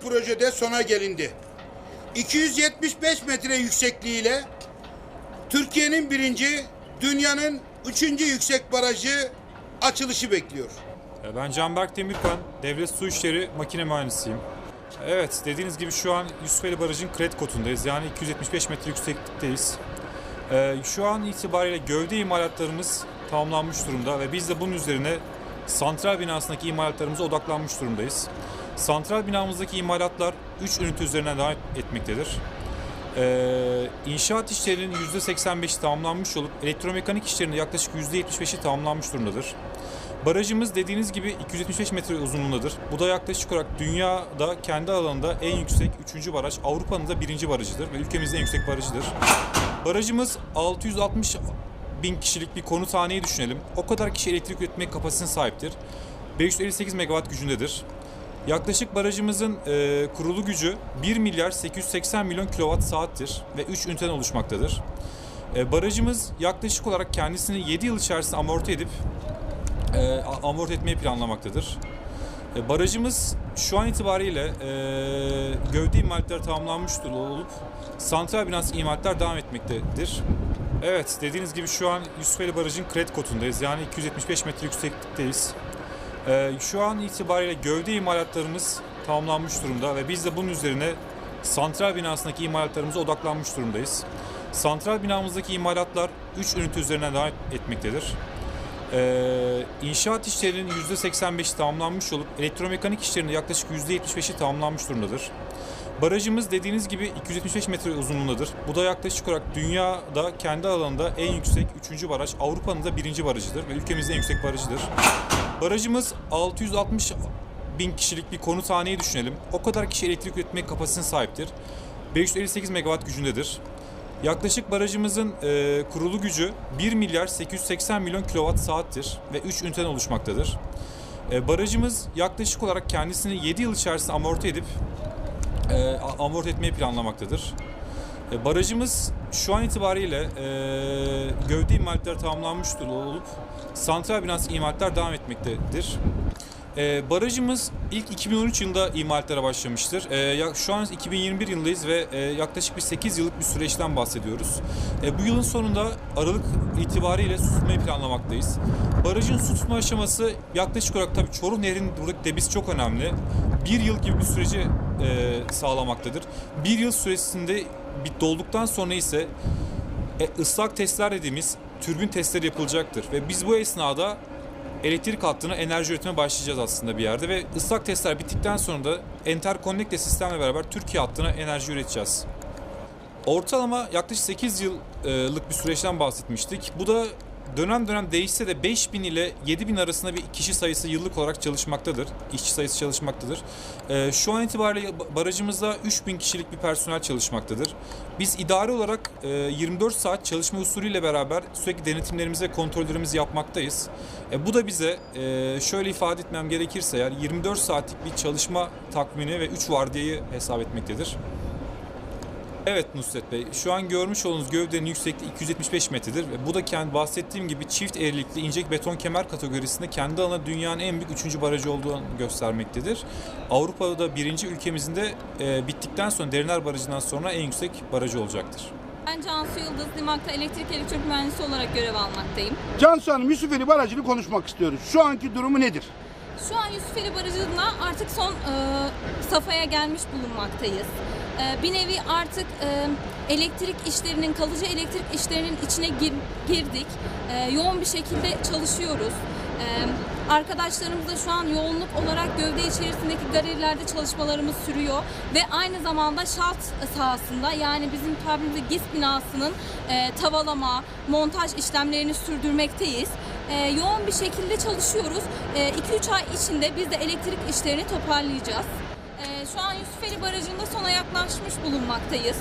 projede sona gelindi. 275 metre yüksekliğiyle Türkiye'nin birinci, dünyanın üçüncü yüksek barajı açılışı bekliyor. E, Ben Canberk Demirkan, Devlet Su İşleri Makine Mühendisiyim. Evet, dediğiniz gibi şu an Yusufeli Barajı'nın kred kotundayız. Yani 275 metre yükseklikteyiz. E, Şu an itibariyle gövde imalatlarımız tamamlanmış durumda ve biz de bunun üzerine santral binasındaki imalatlarımıza odaklanmış durumdayız. Santral binamızdaki imalatlar 3 ünite üzerinden devam etmektedir. Ee, inşaat işlerinin %85'i tamamlanmış olup elektromekanik işlerinin yaklaşık %75'i tamamlanmış durumdadır. Barajımız dediğiniz gibi 275 metre uzunluğundadır. Bu da yaklaşık olarak dünyada kendi alanında en yüksek 3. baraj, Avrupa'nın da 1. barajıdır ve ülkemizin en yüksek barajıdır. Barajımız 660 bin kişilik bir konuthaneyi düşünelim. O kadar kişi elektrik üretme kapasitesine sahiptir. 558 megawatt gücündedir. Yaklaşık barajımızın e, kurulu gücü 1 milyar 880 milyon kilowatt saattir ve 3 üniteden oluşmaktadır. E, barajımız yaklaşık olarak kendisini 7 yıl içerisinde amorti edip e, amorti etmeyi planlamaktadır. E, barajımız şu an itibariyle e, gövde imalatları tamamlanmış olup santral binası imalatlar devam etmektedir. Evet dediğiniz gibi şu an Yusufeli Barajı'nın kred kotundayız. Yani 275 metre yükseklikteyiz. Ee, şu an itibariyle gövde imalatlarımız tamamlanmış durumda ve biz de bunun üzerine santral binasındaki imalatlarımıza odaklanmış durumdayız. Santral binamızdaki imalatlar 3 ünite üzerinden devam etmektedir. Ee, inşaat işlerinin %85'i tamamlanmış olup elektromekanik işlerinin yaklaşık %75'i tamamlanmış durumdadır. Barajımız dediğiniz gibi 275 metre uzunluğundadır. Bu da yaklaşık olarak dünyada kendi alanında en yüksek 3. baraj, Avrupa'nın da 1. barajıdır ve ülkemizin en yüksek barajıdır. Barajımız 660 bin kişilik bir konuthaneyi düşünelim. O kadar kişi elektrik üretme kapasitesine sahiptir. 558 megawatt gücündedir. Yaklaşık barajımızın e, kurulu gücü 1 milyar 880 milyon kilowatt saattir ve 3 üniteden oluşmaktadır. E, barajımız yaklaşık olarak kendisini 7 yıl içerisinde amorti edip e, amorti etmeyi planlamaktadır. E, barajımız şu an itibariyle e, gövde imalatları tamamlanmış olup santral binası imalatlar devam etmektedir. E, barajımız ilk 2013 yılında imalatlara başlamıştır. E, şu an 2021 yılındayız ve e, yaklaşık bir 8 yıllık bir süreçten bahsediyoruz. E, bu yılın sonunda Aralık itibariyle su tutmayı planlamaktayız. Barajın su tutma aşaması yaklaşık olarak tabii Çoruh Nehri'nin buradaki debisi çok önemli. bir yıl gibi bir süreci e, sağlamaktadır. Bir yıl süresinde bit dolduktan sonra ise e, ıslak testler dediğimiz türbin testleri yapılacaktır ve biz bu esnada elektrik hattına enerji üretime başlayacağız aslında bir yerde ve ıslak testler bittikten sonra da Interconnected sistemle beraber Türkiye hattına enerji üreteceğiz. Ortalama yaklaşık 8 yıllık bir süreçten bahsetmiştik. Bu da dönem dönem değişse de 5000 ile 7000 arasında bir kişi sayısı yıllık olarak çalışmaktadır. İşçi sayısı çalışmaktadır. Ee, Şu an itibariyle barajımızda 3000 kişilik bir personel çalışmaktadır. Biz idari olarak e, 24 saat çalışma usulüyle beraber sürekli denetimlerimizi ve kontrollerimizi yapmaktayız. E, Bu da bize e, şöyle ifade etmem gerekirse eğer 24 saatlik bir çalışma takvimini ve 3 vardiyayı hesap etmektedir. Evet Nusret Bey, şu an görmüş olduğunuz gövdenin yüksekliği 275 metredir ve bu da kendi bahsettiğim gibi çift eğrilikli ince beton kemer kategorisinde kendi alanında dünyanın en büyük üçüncü barajı olduğunu göstermektedir. Avrupa'da birinci ülkemizin de e, bittikten sonra Deriner Barajı'ndan sonra en yüksek barajı olacaktır. Ben Cansu Yıldız, Limak'ta elektrik elektronik mühendisi olarak görev almaktayım. Cansu Hanım Yusufeli Barajı'nı konuşmak istiyoruz. Şu anki durumu nedir? Şu an Yusufeli Barajı'nda artık son e, safhaya gelmiş bulunmaktayız. E, bir nevi artık e, elektrik işlerinin, kalıcı elektrik işlerinin içine gir- girdik. E, yoğun bir şekilde çalışıyoruz. E, arkadaşlarımızla şu an yoğunluk olarak gövde içerisindeki galerilerde çalışmalarımız sürüyor. Ve aynı zamanda şalt sahasında yani bizim tabirimizde GİS binasının e, tavalama, montaj işlemlerini sürdürmekteyiz. Yoğun bir şekilde çalışıyoruz. 2-3 ay içinde biz de elektrik işlerini toparlayacağız. E, şu an Yusufeli Barajı'nda sona yaklaşmış bulunmaktayız.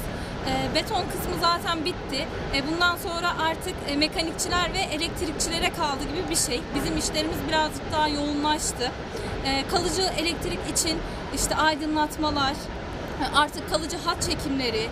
E, beton kısmı zaten bitti. E, bundan sonra artık e, mekanikçiler ve elektrikçilere kaldı gibi bir şey. Bizim işlerimiz birazcık daha yoğunlaştı. Kalıcı elektrik için işte aydınlatmalar, e, artık kalıcı hat çekimleri,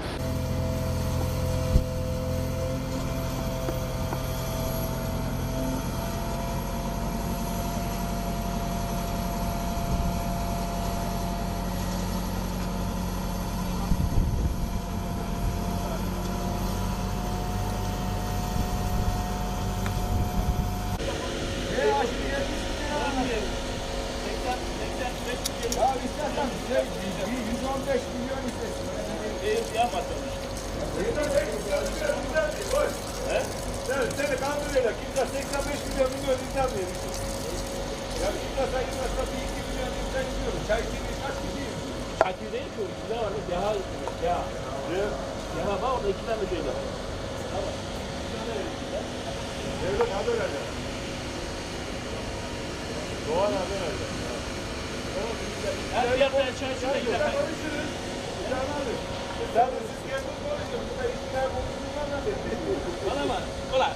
Ya kimse sayılmazsa bir iki milyon insan gidiyor. Çay kimi kaç kişi yiyor? Akü değil ki o. Ne var? Yaha. Yaha. Yaha var orada iki tane şey var. Devlet haber eder. Doğan haber eder. Her fiyatlar çay şurada gider. Konuşuruz. Can abi. De siz kendiniz konuşun. Burada iktidar konuşulmaz mı? Bana bak. Kolay.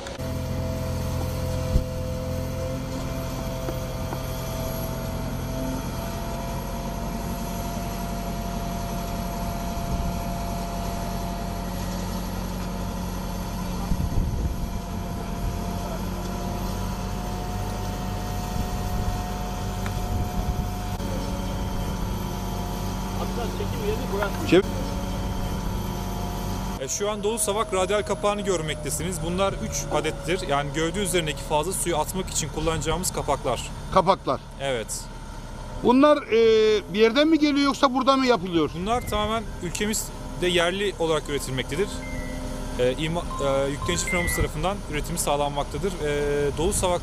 E, Şu an dolu savak radyal kapağını görmektesiniz. Bunlar 3 adettir. Yani gövde üzerindeki fazla suyu atmak için kullanacağımız kapaklar. Kapaklar. Evet. Bunlar e, bir yerden mi geliyor yoksa burada mı yapılıyor? Bunlar tamamen ülkemizde yerli olarak üretilmektedir. E, ima, e, yüklenici firmamız tarafından üretimi sağlanmaktadır. E, dolu savak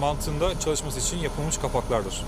mantığında çalışması için yapılmış kapaklardır.